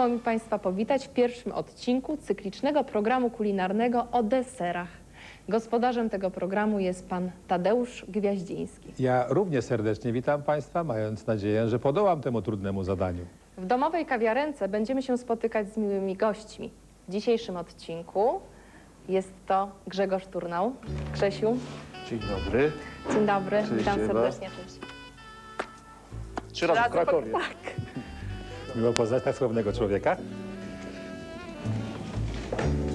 Miło mi Państwa powitać w pierwszym odcinku cyklicznego programu kulinarnego o deserach. Gospodarzem tego programu jest pan Tadeusz Gwiaździński. Ja równie serdecznie witam Państwa, mając nadzieję, że podołam temu trudnemu zadaniu. W domowej kawiarence będziemy się spotykać z miłymi gośćmi. W dzisiejszym odcinku jest to Grzegorz Turnał. Grzesiu, Dzień dobry. dzień dobry, Cześć, witam Ewa. serdecznie. Cześć. Trzy razy w Krakowie. Tak. Miło poznać tak słownego człowieka.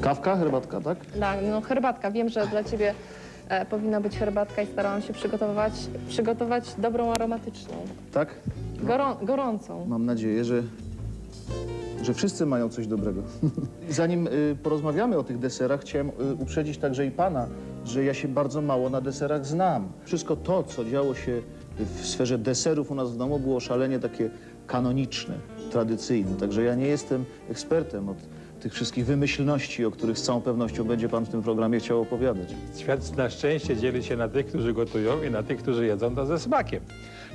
Kawka, herbatka, tak? Tak, no herbatka. Wiem, że dla Ciebie e, powinna być herbatka i starałam się przygotować, przygotować dobrą aromatyczną, Tak? gorą, gorącą. Mam nadzieję, że, że wszyscy mają coś dobrego. Zanim y, porozmawiamy o tych deserach, chciałem y, uprzedzić także i pana, że ja się bardzo mało na deserach znam. Wszystko to, co działo się w sferze deserów u nas w domu, było szalenie takie kanoniczne, tradycyjne. Także ja nie jestem ekspertem od tych wszystkich wymyślności, o których z całą pewnością będzie pan w tym programie chciał opowiadać. Świat na szczęście dzieli się na tych, którzy gotują i na tych, którzy jedzą to ze smakiem.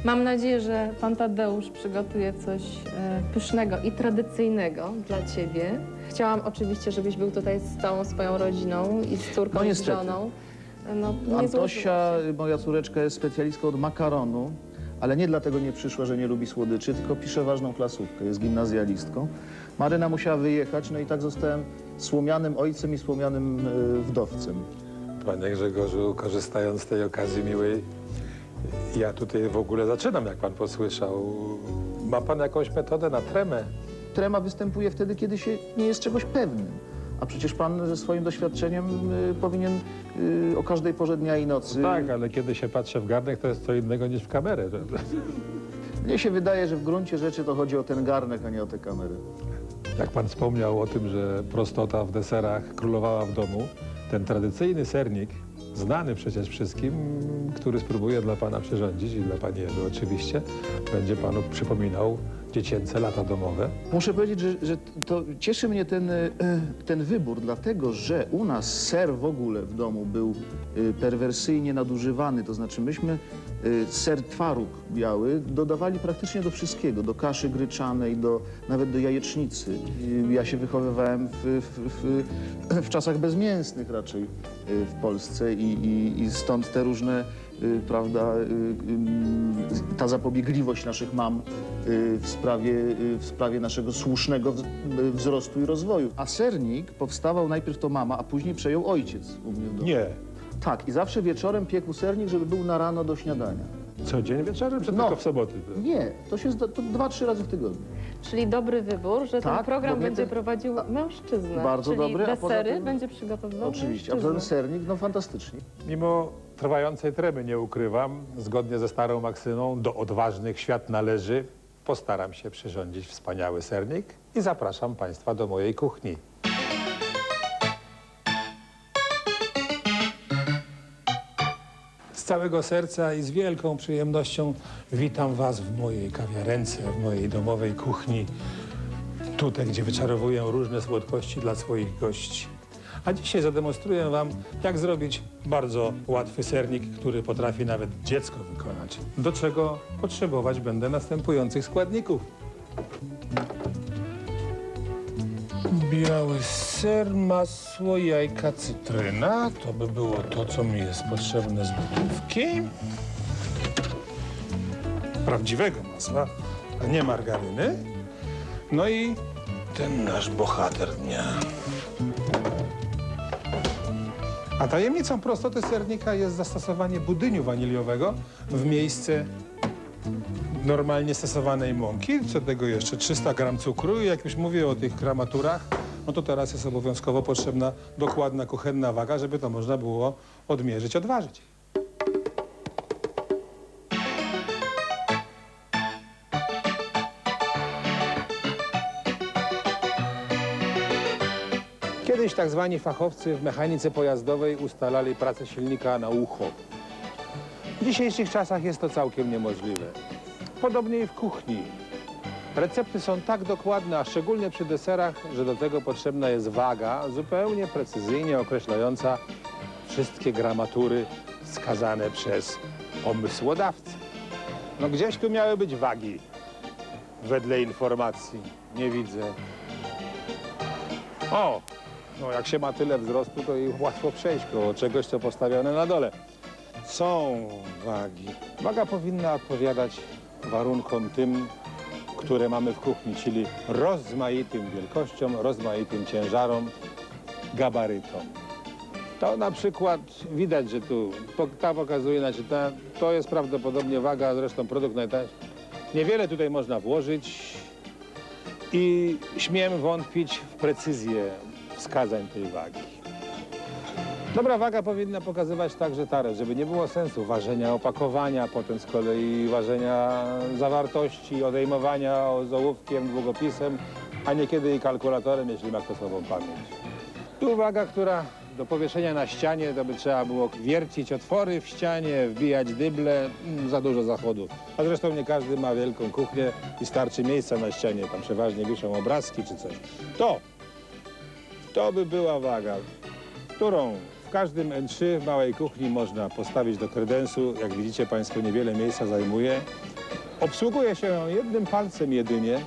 Mam nadzieję, że pan Tadeusz przygotuje coś e, pysznego i tradycyjnego dla ciebie. Chciałam oczywiście, żebyś był tutaj z całą swoją rodziną i z córką No i z niestety. żoną. No, nie Antosia, złożyło moja córeczka, jest specjalistką od makaronu, ale nie dlatego nie przyszła, że nie lubi słodyczy, tylko pisze ważną klasówkę, jest gimnazjalistką. Maryna musiała wyjechać, no i tak zostałem słomianym ojcem i słomianym e, wdowcem. Panie Grzegorzu, korzystając z tej okazji miłej, ja tutaj w ogóle zaczynam, jak Pan posłyszał. Ma Pan jakąś metodę na tremę? Trema występuje wtedy, kiedy się nie jest czegoś pewnym. A przecież pan ze swoim doświadczeniem y, powinien y, o każdej porze dnia i nocy... Tak, ale kiedy się patrzy w garnek, to jest co innego niż w kamerę. Mnie się wydaje, że w gruncie rzeczy to chodzi o ten garnek, a nie o tę kamerę. Jak pan wspomniał o tym, że prostota w deserach królowała w domu, ten tradycyjny sernik, znany przecież wszystkim, który spróbuję dla pana przyrządzić i dla pani Ewy oczywiście, będzie panu przypominał dziecięce lata domowe. Muszę powiedzieć, że, że to cieszy mnie ten, e, ten wybór, dlatego że u nas ser w ogóle w domu był e, perwersyjnie nadużywany. To znaczy myśmy e, ser twaróg biały dodawali praktycznie do wszystkiego, do kaszy gryczanej, do, nawet do jajecznicy. I Ja się wychowywałem w, w, w, w czasach bezmięsnych raczej e, w Polsce i, i, i stąd te różne, e, prawda, ta zapobiegliwość naszych mam y, w sprawie, y, w sprawie naszego słusznego wz- y, wzrostu i rozwoju. A sernik powstawał najpierw to mama, a później przejął ojciec u mnie w domu. Nie. Tak, i zawsze wieczorem piekł sernik, żeby był na rano do śniadania. Co dzień wieczorem, czy No. tylko w soboty? Nie, to się zda, to dwa, trzy razy w tygodniu. Czyli dobry wybór, że ten Tak, program kobiety- będzie prowadził mężczyzna. Bardzo czyli dobry, a poza desery tym- będzie przygotowywał Oczywiście, a mężczyzna. ten sernik, no fantastycznie. Mimo trwającej tremy nie ukrywam, zgodnie ze starą maksymą, do odważnych świat należy. Postaram się przyrządzić wspaniały sernik i zapraszam Państwa do mojej kuchni. Całego serca i z wielką przyjemnością witam Was w mojej kawiarence, w mojej domowej kuchni. Tutaj, gdzie wyczarowuję różne słodkości dla swoich gości. A dzisiaj zademonstruję Wam, jak zrobić bardzo łatwy sernik, który potrafi nawet dziecko wykonać. Do czego potrzebować będę następujących składników. Biały ser, masło, jajka, cytryna. To by było to, co mi jest potrzebne z lodówki. Prawdziwego masła, a nie margaryny. No i ten nasz bohater dnia. A tajemnicą prostoty sernika jest zastosowanie budyniu waniliowego w miejsce normalnie stosowanej mąki. Co do tego jeszcze 300 gram cukru i jak już mówię o tych gramaturach, no to teraz jest obowiązkowo potrzebna dokładna kuchenna waga, żeby to można było odmierzyć, odważyć. Kiedyś tak zwani fachowcy w mechanice pojazdowej ustalali pracę silnika na ucho. W dzisiejszych czasach jest to całkiem niemożliwe. Podobnie i w kuchni. Recepty są tak dokładne, a szczególnie przy deserach, że do tego potrzebna jest waga zupełnie precyzyjnie określająca wszystkie gramatury wskazane przez pomysłodawcę. No gdzieś tu miały być wagi. Wedle informacji nie widzę. O, no jak się ma tyle wzrostu, to i łatwo przejść koło czegoś, co postawione na dole. Są wagi. Waga powinna odpowiadać warunkom tym, które mamy w kuchni, czyli rozmaitym wielkościom, rozmaitym ciężarom, gabarytom. To na przykład widać, że tu ta pokazuje, znaczy ta, to jest prawdopodobnie waga, zresztą produkt najtańszy. Niewiele tutaj można włożyć i śmiem wątpić w precyzję wskazań tej wagi. Dobra waga powinna pokazywać także talerz, żeby nie było sensu ważenia opakowania, potem z kolei ważenia zawartości, odejmowania z ołówkiem, długopisem, a niekiedy i kalkulatorem, jeśli ma kto słabą pamięć. Tu waga, która do powieszenia na ścianie, to by trzeba było wiercić otwory w ścianie, wbijać dyble, mm, za dużo zachodu. A zresztą nie każdy ma wielką kuchnię i starczy miejsca na ścianie, tam przeważnie wiszą obrazki czy coś. To, to by była waga, którą w każdym N3 w małej kuchni można postawić do kredensu. Jak widzicie Państwo, niewiele miejsca zajmuje. Obsługuje się ją jednym palcem jedynie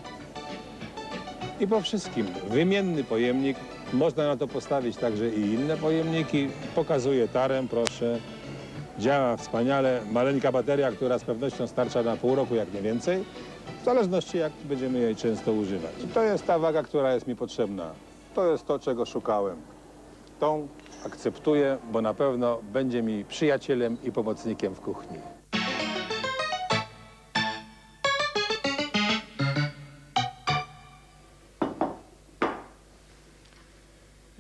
i po wszystkim. Wymienny pojemnik. Można na to postawić także i inne pojemniki. Pokazuje tarę, proszę. Działa wspaniale. Maleńka bateria, która z pewnością starcza na pół roku, jak nie więcej. W zależności jak będziemy jej często używać. To jest ta waga, która jest mi potrzebna. To jest to, czego szukałem. Tą akceptuję, bo na pewno będzie mi przyjacielem i pomocnikiem w kuchni.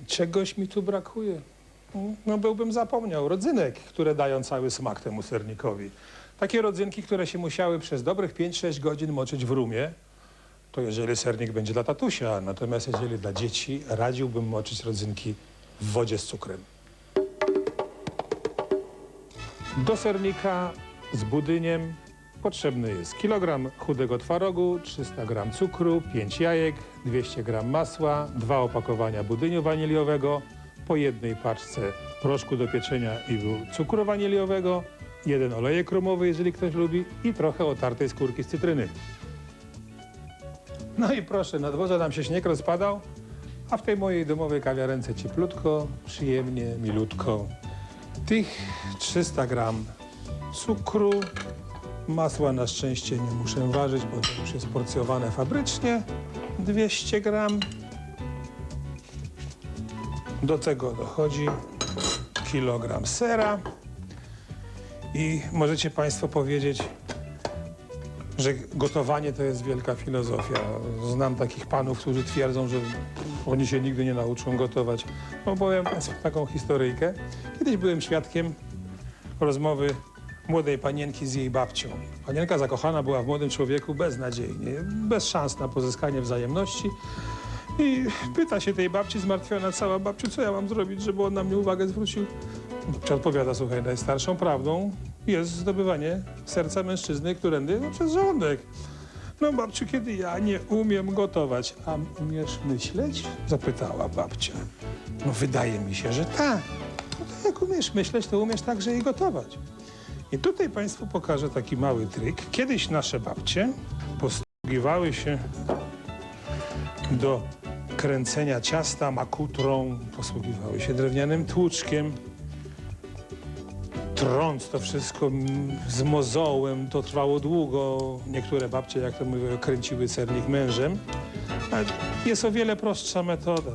Czegoś mi tu brakuje. No byłbym zapomniał. Rodzynek, które dają cały smak temu sernikowi. Takie rodzynki, które się musiały przez dobrych 5-6 godzin moczyć w rumie, to jeżeli sernik będzie dla tatusia, natomiast jeżeli dla dzieci, radziłbym moczyć rodzynki w wodzie z cukrem. Do sernika z budyniem potrzebny jest kilogram chudego twarogu, 300 gram cukru, 5 jajek, 200 gram masła, dwa opakowania budyniu waniliowego, po jednej paczce proszku do pieczenia i cukru waniliowego, jeden olejek rumowy, jeżeli ktoś lubi i trochę otartej skórki z cytryny. No i proszę, na dworze nam się śnieg rozpadał, a w tej mojej domowej kawiarence cieplutko, przyjemnie, milutko. Tych 300 gram cukru, masła na szczęście nie muszę ważyć, bo to już jest porcjowane fabrycznie. 200 gram. Do tego dochodzi kilogram sera. I możecie Państwo powiedzieć, że gotowanie to jest wielka filozofia. Znam takich panów, którzy twierdzą, że oni się nigdy nie nauczą gotować. Opowiem Państwu taką historyjkę. Kiedyś byłem świadkiem rozmowy młodej panienki z jej babcią. Panienka zakochana była w młodym człowieku beznadziejnie, bez szans na pozyskanie wzajemności. I pyta się tej babci zmartwiona cała, babciu, co ja mam zrobić, żeby on na mnie uwagę zwrócił? Babcia odpowiada, słuchaj, najstarszą prawdą jest zdobywanie serca mężczyzny, którędy no, przez żołądek. No babciu, kiedy ja nie umiem gotować, a umiesz myśleć? Zapytała babcia. No wydaje mi się, że tak. No to jak umiesz myśleć, to umiesz także i gotować. I tutaj Państwu pokażę taki mały tryk. Kiedyś nasze babcie posługiwały się do kręcenia ciasta makutrą, posługiwały się drewnianym tłuczkiem. Trąc to wszystko z mozołem, to trwało długo. Niektóre babcie, jak to mówią, kręciły sernik mężem. A jest o wiele prostsza metoda.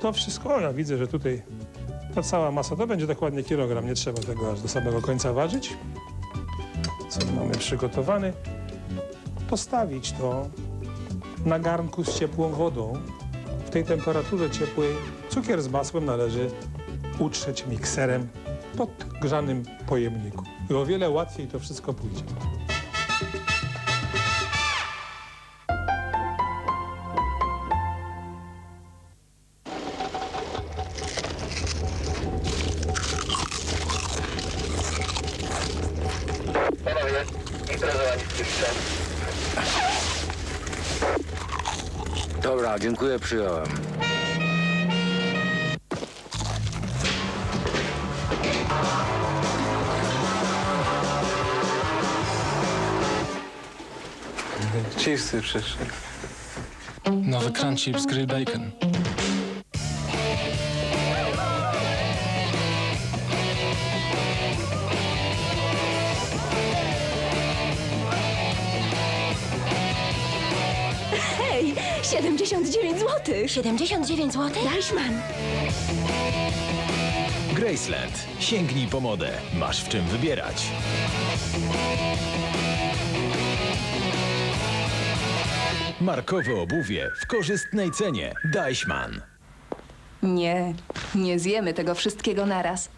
To wszystko, o ja widzę, że tutaj ta cała masa to będzie dokładnie kilogram, nie trzeba tego aż do samego końca ważyć. Co mamy przygotowany? Postawić to na garnku z ciepłą wodą. W tej temperaturze ciepłej cukier z masłem należy utrzeć mikserem pod grzanym pojemniku. I o wiele łatwiej to wszystko pójdzie. Dobra, dziękuję, przyjąłem. Listy przyszedł. Nowy Crunchip z Grill Bacon. Hej, 79 zł! 79 zł? Deichmann! Graceland. Sięgnij po modę. Masz w czym wybierać. Markowe obuwie w korzystnej cenie. Deichmann. Nie, nie zjemy tego wszystkiego naraz.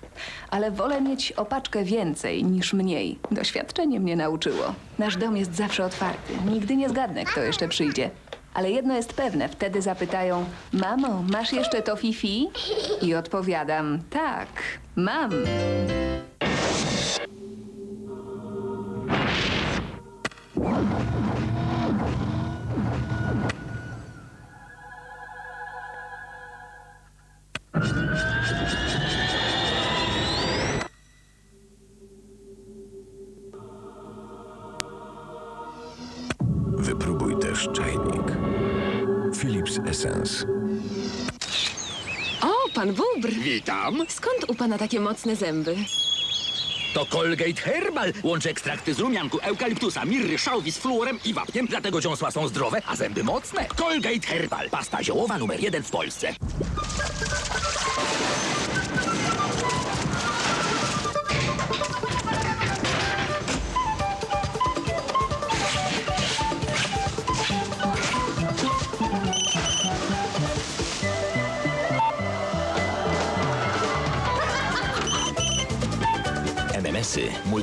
Ale wolę mieć opaczkę więcej niż mniej. Doświadczenie mnie nauczyło. Nasz dom jest zawsze otwarty. Nigdy nie zgadnę, kto jeszcze przyjdzie. Ale jedno jest pewne, wtedy zapytają: Mamo, masz jeszcze to Fifi? I odpowiadam: Tak, mam. Wypróbuj też czajnik. Philips Essence. O, pan Bubr. Witam. Skąd u pana takie mocne zęby? To Colgate Herbal. Łączy ekstrakty z rumianku, eukaliptusa, mirry, szałwi z fluorem i wapniem, dlatego dziąsła są zdrowe, a zęby mocne. Colgate Herbal. Pasta ziołowa numer jeden w Polsce.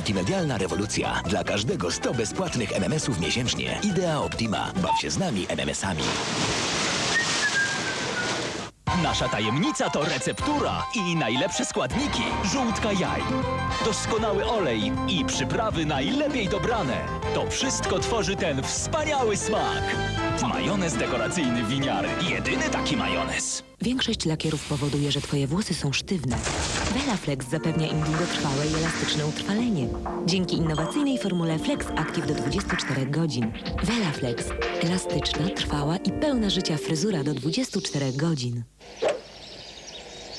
Multimedialna rewolucja. Dla każdego 100 bezpłatnych MMS-ów miesięcznie. Idea Optima. Baw się z nami MMS-ami. Nasza tajemnica to receptura i najlepsze składniki. Żółtka jaj, doskonały olej i przyprawy najlepiej dobrane. To wszystko tworzy ten wspaniały smak. Majonez dekoracyjny winiary. Jedyny taki majonez. Większość lakierów powoduje, że twoje włosy są sztywne. Velaflex zapewnia im długotrwałe i elastyczne utrwalenie. Dzięki innowacyjnej formule Flex Active do 24 godzin. Velaflex. Elastyczna, trwała i pełna życia fryzura do 24 godzin.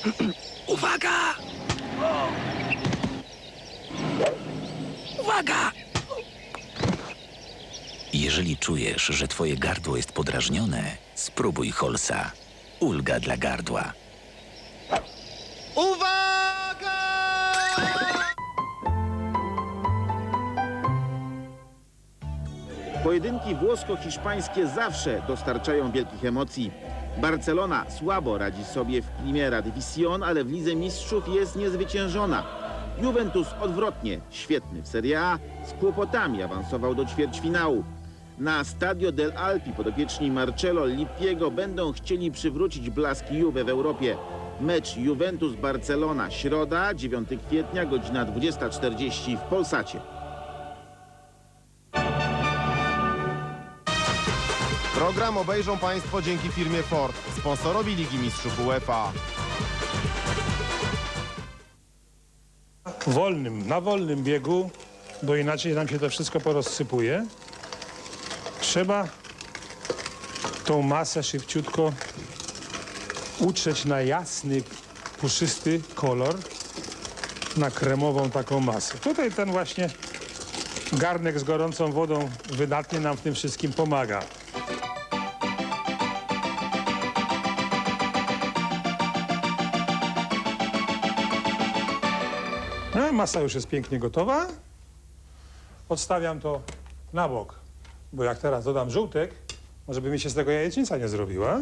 Uwaga! Uwaga! Jeżeli czujesz, że twoje gardło jest podrażnione, spróbuj Holsa. Ulga dla gardła. Pojedynki włosko-hiszpańskie zawsze dostarczają wielkich emocji. Barcelona słabo radzi sobie w Primera División, ale w Lidze Mistrzów jest niezwyciężona. Juventus odwrotnie, świetny w Serie A, z kłopotami awansował do ćwierćfinału. Na Stadio del Alpi podopieczni Marcello Lippiego będą chcieli przywrócić blaski Juve w Europie. Mecz Juventus-Barcelona, środa, 9 kwietnia, godzina 20.40 w Polsacie. Program obejrzą Państwo dzięki firmie Ford, sponsorowi Ligi Mistrzów UEFA. wolnym, na wolnym biegu, bo inaczej nam się to wszystko porozsypuje. Trzeba tą masę szybciutko utrzeć na jasny, puszysty kolor, na kremową taką masę. Tutaj ten właśnie garnek z gorącą wodą wydatnie nam w tym wszystkim pomaga. No, masa już jest pięknie gotowa. Odstawiam to na bok, bo jak teraz dodam żółtek, może by mi się z tego jajecznica nie zrobiła.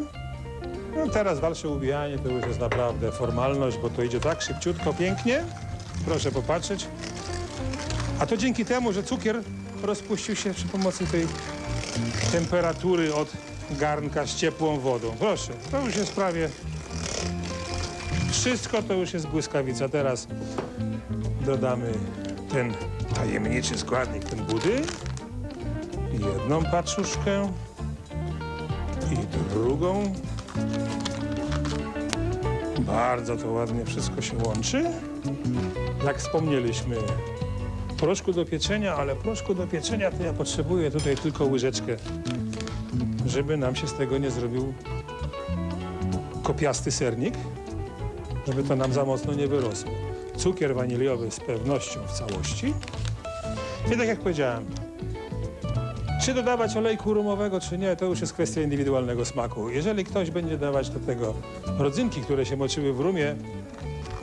No teraz dalsze ubijanie to już jest naprawdę formalność, bo to idzie tak szybciutko, pięknie. Proszę popatrzeć. A to dzięki temu, że cukier rozpuścił się przy pomocy tej temperatury od garnka z ciepłą wodą. Proszę, to już jest prawie wszystko, to już jest błyskawica. Teraz dodamy ten tajemniczy składnik, ten budy. Jedną paczuszkę i drugą. Bardzo to ładnie wszystko się łączy. Jak wspomnieliśmy, proszku do pieczenia, ale proszku do pieczenia to ja potrzebuję tutaj tylko łyżeczkę, żeby nam się z tego nie zrobił kopiasty sernik, żeby to nam za mocno nie wyrosło. Cukier waniliowy z pewnością w całości. I tak jak powiedziałem, Czy dodawać olejku rumowego, czy nie, to już jest kwestia indywidualnego smaku. Jeżeli ktoś będzie dawać do tego rodzynki, które się moczyły w rumie,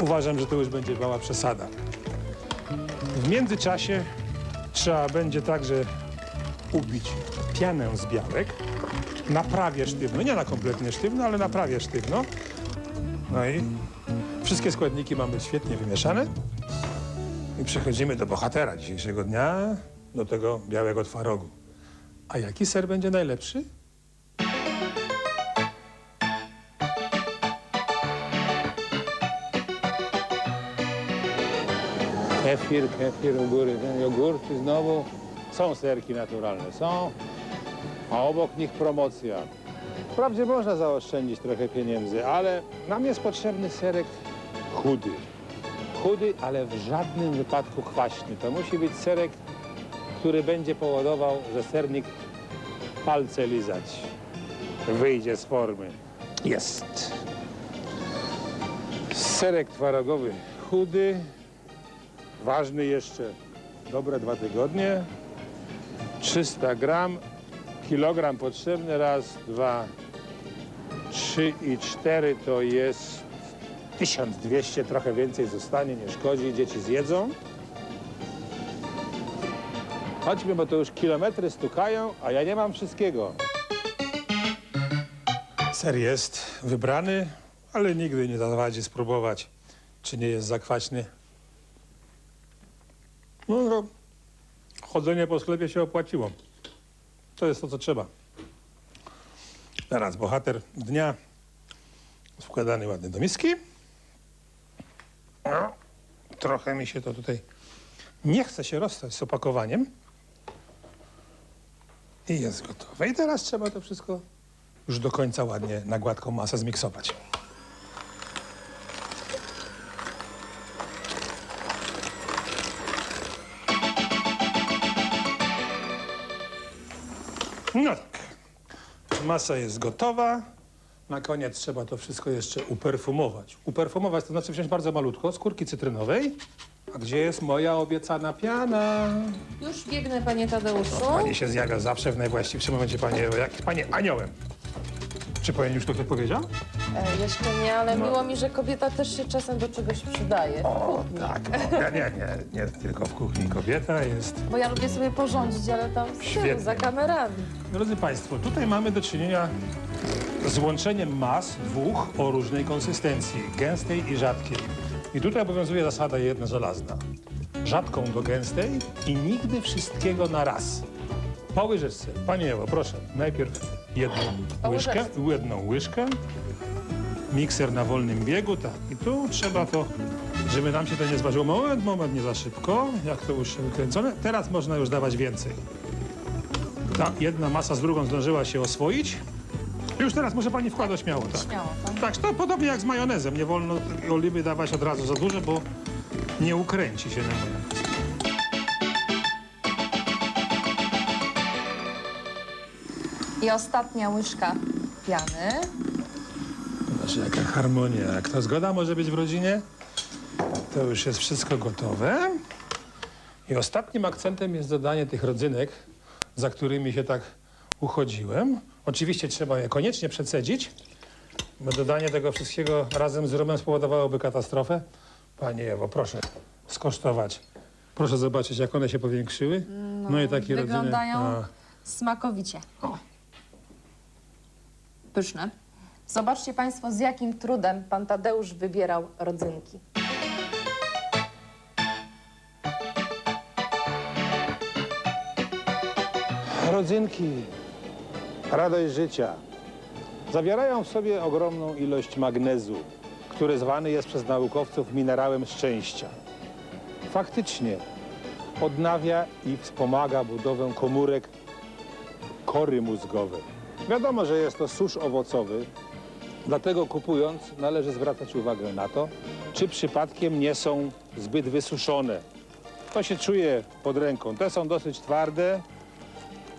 uważam, że to już będzie mała przesada. W międzyczasie trzeba będzie także ubić pianę z białek na prawie sztywno, nie na kompletnie sztywno, ale na prawie sztywno. No i wszystkie składniki mamy świetnie wymieszane. I przechodzimy do bohatera dzisiejszego dnia, do tego białego twarogu. A jaki ser będzie najlepszy? Kefir, kefir u góry, ten znowu. Są serki naturalne, są. A obok nich promocja. Wprawdzie można zaoszczędzić trochę pieniędzy, ale nam jest potrzebny serek chudy. Chudy, ale w żadnym wypadku kwaśny. To musi być serek, który będzie powodował, że sernik palce lizać. Wyjdzie z formy. Jest. Serek twarogowy chudy, Ważny jeszcze dobre dwa tygodnie. 300 gram, kilogram potrzebny, raz, dwa, trzy i cztery to jest 1200, trochę więcej zostanie, nie szkodzi, dzieci zjedzą. Chodźmy, bo to już kilometry stukają, a ja nie mam wszystkiego. Ser jest wybrany, ale nigdy nie zawadzi spróbować, czy nie jest zakwaśny. No, no, chodzenie po sklepie się opłaciło. To jest to, co trzeba. Teraz bohater dnia składany ładnie do miski. No, trochę mi się to tutaj nie chce się rozstać z opakowaniem. I jest gotowe. I teraz trzeba to wszystko już do końca ładnie na gładką masę zmiksować. No tak. Masa jest gotowa. Na koniec trzeba to wszystko jeszcze uperfumować. Uperfumować to znaczy wziąć bardzo malutko skórki cytrynowej. A gdzie jest moja obiecana piana? Już biegnę, panie Tadeuszu. Pani się zjawia zawsze w najwłaściwszym momencie, panie, jak panie aniołem. Czy pani już to powiedział? E, jeszcze nie, ale miło mi, że kobieta też się czasem do czegoś przydaje. O, tak. O, nie, nie, nie, nie tylko w kuchni kobieta jest. Bo ja lubię sobie porządzić, ale tam z tyłu, Świetnie. za kamerami. Drodzy Państwo, tutaj mamy do czynienia z łączeniem mas dwóch o różnej konsystencji, gęstej i rzadkiej. I tutaj obowiązuje zasada jedna żelazna. Rzadką do gęstej i nigdy wszystkiego na raz. Po łyżeczce. Pani Ewo, proszę, najpierw jedną łyżkę, łyżeczce. jedną łyżkę. Mikser na wolnym biegu, tak. I tu trzeba to, żeby nam się to nie zważyło. Moment, moment, nie za szybko. Jak to już wykręcone. Teraz można już dawać więcej. Ta jedna masa z drugą zdążyła się oswoić. Już teraz może pani wkłada śmiało, tak? Śmiało, tak? Tak, to podobnie jak z majonezem. Nie wolno oliwy dawać od razu za dużo, bo nie ukręci się na majonez. I ostatnia łyżka piany. Zobacz, jaka harmonia. Jak to zgoda może być w rodzinie, to już jest wszystko gotowe. I ostatnim akcentem jest dodanie tych rodzynek, za którymi się tak uchodziłem. Oczywiście trzeba je koniecznie przecedzić, bo dodanie tego wszystkiego razem z rumem spowodowałoby katastrofę. Pani Ewo, proszę skosztować. Proszę zobaczyć, jak one się powiększyły. No, i takie wyglądają rodziny. Smakowicie. Pyszne. Zobaczcie Państwo, z jakim trudem pan Tadeusz wybierał rodzynki. Rodzynki, radość życia, zawierają w sobie ogromną ilość magnezu, który zwany jest przez naukowców minerałem szczęścia. Faktycznie odnawia i wspomaga budowę komórek kory mózgowej. Wiadomo, że jest to susz owocowy, dlatego kupując należy zwracać uwagę na to, czy przypadkiem nie są zbyt wysuszone. To się czuje pod ręką. Te są dosyć twarde,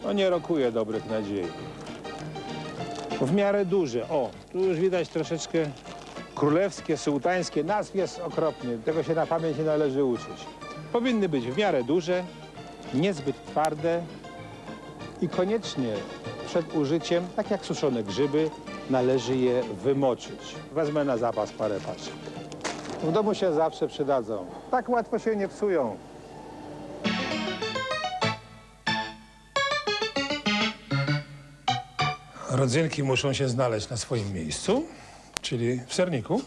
no nie rokuje dobrych nadziei. W miarę duże. O, tu już widać troszeczkę królewskie, sułtańskie. Nazw jest okropnie. Tego się na pamięć nie należy uczyć. Powinny być w miarę duże, niezbyt twarde I koniecznie przed użyciem, tak jak suszone grzyby, należy je wymoczyć. Wezmę na zapas parę paczek. W domu się zawsze przydadzą. Tak łatwo się nie psują. Rodzynki muszą się znaleźć na swoim miejscu, czyli w serniku.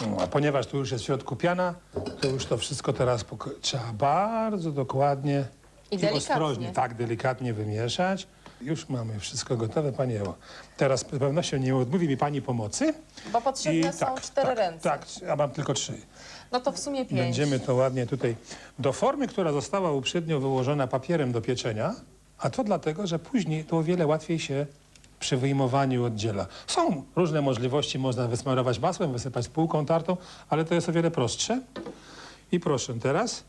No, a ponieważ tu już jest w środku piana, to już to wszystko teraz trzeba bardzo dokładnie I delikatnie. ostrożnie, tak delikatnie wymieszać. Już mamy wszystko gotowe, Pani Ewo. Teraz z pewnością nie odmówi mi Pani pomocy. Bo potrzebne są cztery tak, ręce. Tak, a mam tylko trzy. No to w sumie pięć. Będziemy to ładnie tutaj do formy, która została uprzednio wyłożona papierem do pieczenia, a to dlatego, że później to o wiele łatwiej się przy wyjmowaniu oddziela. Są różne możliwości, można wysmarować masłem, wysypać półką tartą, ale to jest o wiele prostsze. I proszę teraz,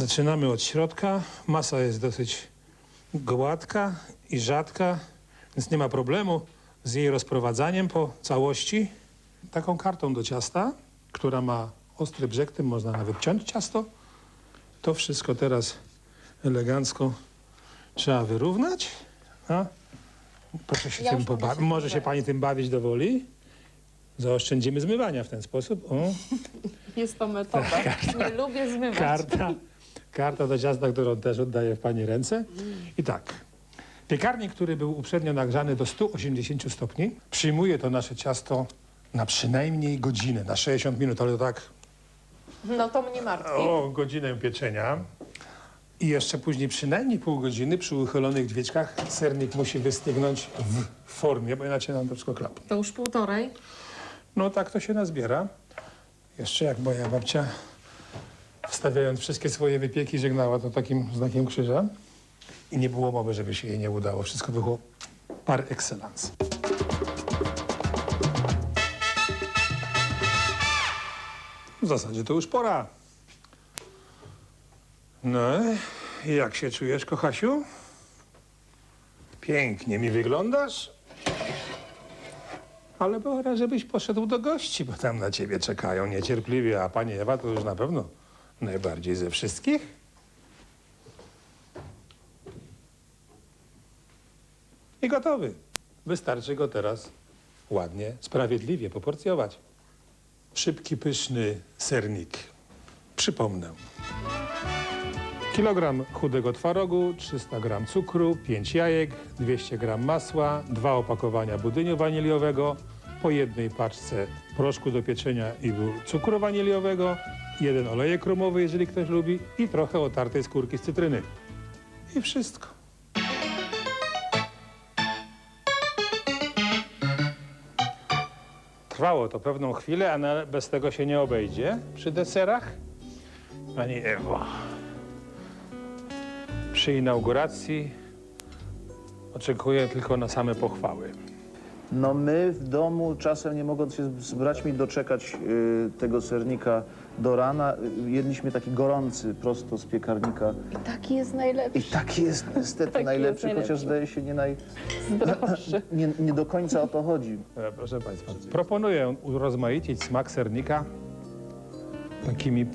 zaczynamy od środka. Masa jest dosyć gładka i rzadka, więc nie ma problemu z jej rozprowadzaniem po całości. Taką kartą do ciasta, która ma ostry brzeg, tym można nawet ciąć ciasto. To wszystko teraz elegancko trzeba wyrównać. A? Proszę się Ja tym pobawić. Może się pani tym bawić do woli. Zaoszczędzimy zmywania w ten sposób. O. Jest to metoda. Nie lubię zmywać. Karta, karta do ciasta, którą też oddaję w Pani ręce. I tak. Piekarnik, który był uprzednio nagrzany do 180 stopni, przyjmuje to nasze ciasto na przynajmniej godzinę, na 60 minut, ale to tak No to mnie martwi. o godzinę pieczenia. I jeszcze później przynajmniej pół godziny przy uchylonych dźwięczkach sernik musi wystygnąć w formie, bo inaczej nam to wszystko klapnie. To już półtorej. No tak to się nazbiera. Jeszcze jak moja babcia, wstawiając wszystkie swoje wypieki, żegnała to takim znakiem krzyża. I nie było mowy, żeby się jej nie udało. Wszystko było par excellence. W zasadzie to już pora. No, jak się czujesz, kochasiu? Pięknie mi wyglądasz. Ale pora, żebyś poszedł do gości, bo tam na ciebie czekają niecierpliwie, a pani Ewa to już na pewno najbardziej ze wszystkich. I gotowy. Wystarczy go teraz ładnie, sprawiedliwie poporcjować. Szybki, pyszny sernik. Przypomnę. Kilogram chudego twarogu, 300 gram cukru, 5 jajek, 200 gram masła, dwa opakowania budyniu waniliowego, po jednej paczce proszku do pieczenia i cukru waniliowego, jeden olejek rumowy, jeżeli ktoś lubi, i trochę otartej skórki z cytryny. I wszystko. Trwało to pewną chwilę, ale bez tego się nie obejdzie przy deserach. Pani Ewo, przy inauguracji oczekuję tylko na same pochwały. No my w domu czasem nie mogąc się z braćmi doczekać y, tego sernika do rana, y, jedliśmy taki gorący prosto z piekarnika. Taki jest najlepszy. I taki jest niestety Taki najlepszy, jest chociaż najlepszy. zdaje się nie, naj... Zdrowszy. nie, nie do końca o to chodzi. E, Proszę Państwa, proponuję urozmaicić smak sernika takimi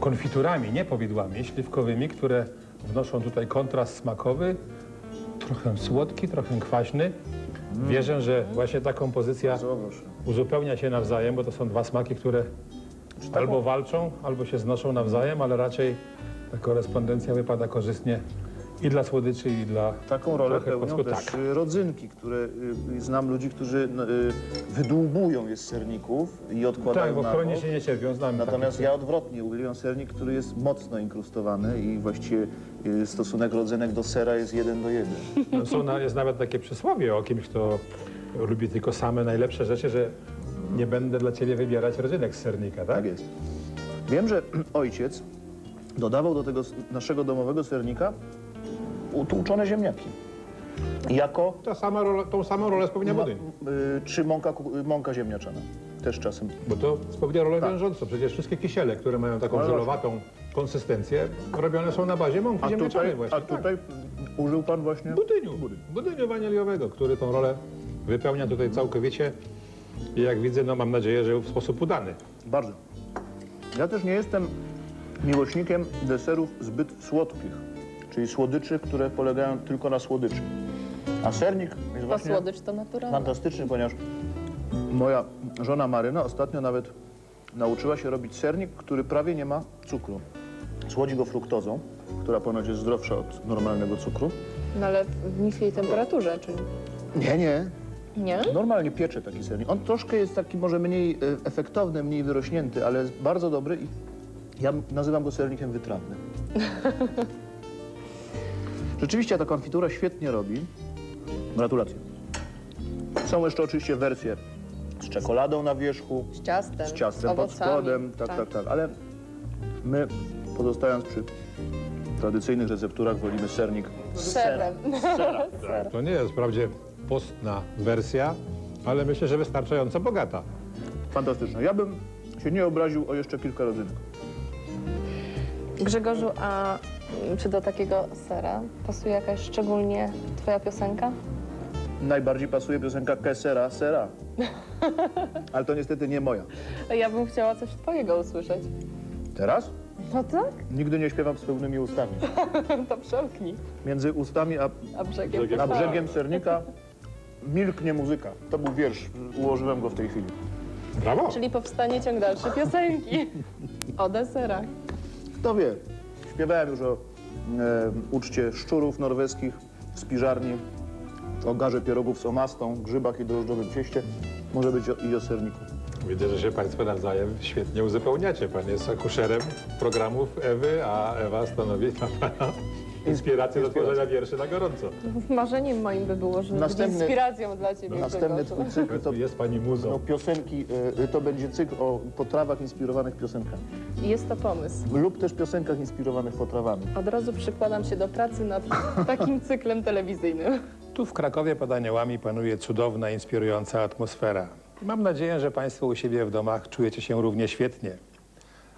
konfiturami, nie powidłami śliwkowymi, które wnoszą tutaj kontrast smakowy, trochę słodki, trochę kwaśny. Wierzę, że właśnie ta kompozycja Zobacz. uzupełnia się nawzajem, bo to są dwa smaki, które albo walczą, albo się znoszą nawzajem, ale raczej ta korespondencja wypada korzystnie i dla słodyczy, i dla Taką rolę trochę pełnią posku- też tak. y, rodzynki, które y, znam ludzi, którzy no, y, wydłubują je z serników i odkładają Tak, bo na chroni bok. się nie cierpią, znamy Natomiast ja odwrotnie uwielbiam sernik, który jest mocno inkrustowany i właściwie y, stosunek rodzynek do sera jest jeden do jeden. No, Są na, jest nawet takie przysłowie o kimś, kto lubi tylko same najlepsze rzeczy, że nie będę dla ciebie wybierać rodzynek z sernika, tak? Tak jest. Wiem, że ojciec dodawał do tego s- naszego domowego sernika utłuczone ziemniaki. Jako Ta sama rola, tą samą rolę spełnia ma, budyń. y, czy mąka, ku- mąka ziemniaczana. Też czasem. Bo to spełnia rolę Tak. wiążącą. Przecież wszystkie kisiele, które mają taką Ale żelowatą konsystencję, robione są na bazie mąki A ziemniaczanej tutaj, właśnie. a tutaj użył pan właśnie... Budyniu, budyniu waniliowego, który tą rolę wypełnia tutaj całkowicie. I jak widzę, no mam nadzieję, że w sposób udany. Bardzo. Ja też nie jestem miłośnikiem deserów zbyt słodkich, czyli słodyczy, które polegają tylko na słodyczy. A sernik jest właśnie słodycz to naturalne. fantastyczny, ponieważ moja żona Maryna ostatnio nawet nauczyła się robić sernik, który prawie nie ma cukru. Słodzi go fruktozą, która ponoć jest zdrowsza od normalnego cukru. No ale w niskiej temperaturze, czyli Nie, nie. nie? Normalnie piecze taki sernik. On troszkę jest taki może mniej e, efektowny, mniej wyrośnięty, ale jest bardzo dobry i ja nazywam go sernikiem wytrawnym. Rzeczywiście ta konfitura świetnie robi. Gratulacje. Są jeszcze oczywiście wersje z czekoladą na wierzchu, Z ciastem, z ciastem z pod owocami. spodem, tak, tak, tak, ale my pozostając przy tradycyjnych recepturach wolimy sernik Z serem. To nie jest wprawdzie postna wersja, ale myślę, że wystarczająco bogata. Fantastyczne. Ja bym się nie obraził o jeszcze kilka rodzynek. Grzegorzu, a czy do takiego sera pasuje jakaś szczególnie twoja piosenka? Najbardziej pasuje piosenka Kesera Sera. Ale to niestety nie moja. Ja bym chciała coś twojego usłyszeć. Teraz? No tak? Nigdy nie śpiewam z pełnymi ustami. To przełknij. Między ustami a, A brzegiem a brzegiem sernika milknie muzyka. To był wiersz, ułożyłem go w tej chwili. Brawo! Czyli powstanie ciąg dalszy piosenki. O deserach. Kto wie, śpiewałem już o e, uczcie szczurów norweskich w spiżarni, o garze pierogów z omastą, grzybach i drożdżowym cieście. Może być i o serniku. Widzę, że się Państwo nawzajem świetnie uzupełniacie. Pan jest akuszerem programów Ewy, a Ewa stanowi Pana inspirację do tworzenia wierszy na gorąco. Marzeniem moim by było, żeby Następny- być inspiracją dla ciebie, Następny Grzegorzu. twój cykl to Jest Pani muzą. no, piosenki, e, to będzie cykl o potrawach inspirowanych piosenkami. Jest to pomysł. Lub też piosenkach inspirowanych potrawami. Od razu przykładam się do pracy nad takim cyklem telewizyjnym. Tu w Krakowie pod Aniołami panuje cudowna, inspirująca atmosfera. Mam nadzieję, że Państwo u siebie w domach czujecie się równie świetnie.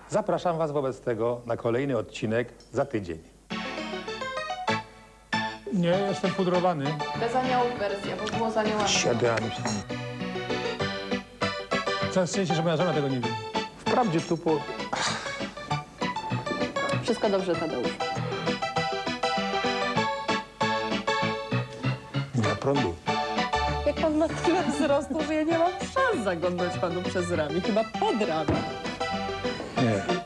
Zapraszam Was wobec tego na kolejny odcinek za tydzień. Nie, jestem pudrowany. Bez aniołów wersja, bo było z aniołami. Siadamy się. Całe szczęście, że moja żona tego nie wie. Wprawdzie tu po... Wszystko dobrze, Tadeusz. Nie ma prądu. Jak pan ma tyle wzrostu, że ja nie mam szans zaglądać panu przez ramię. Chyba pod ramię. Nie.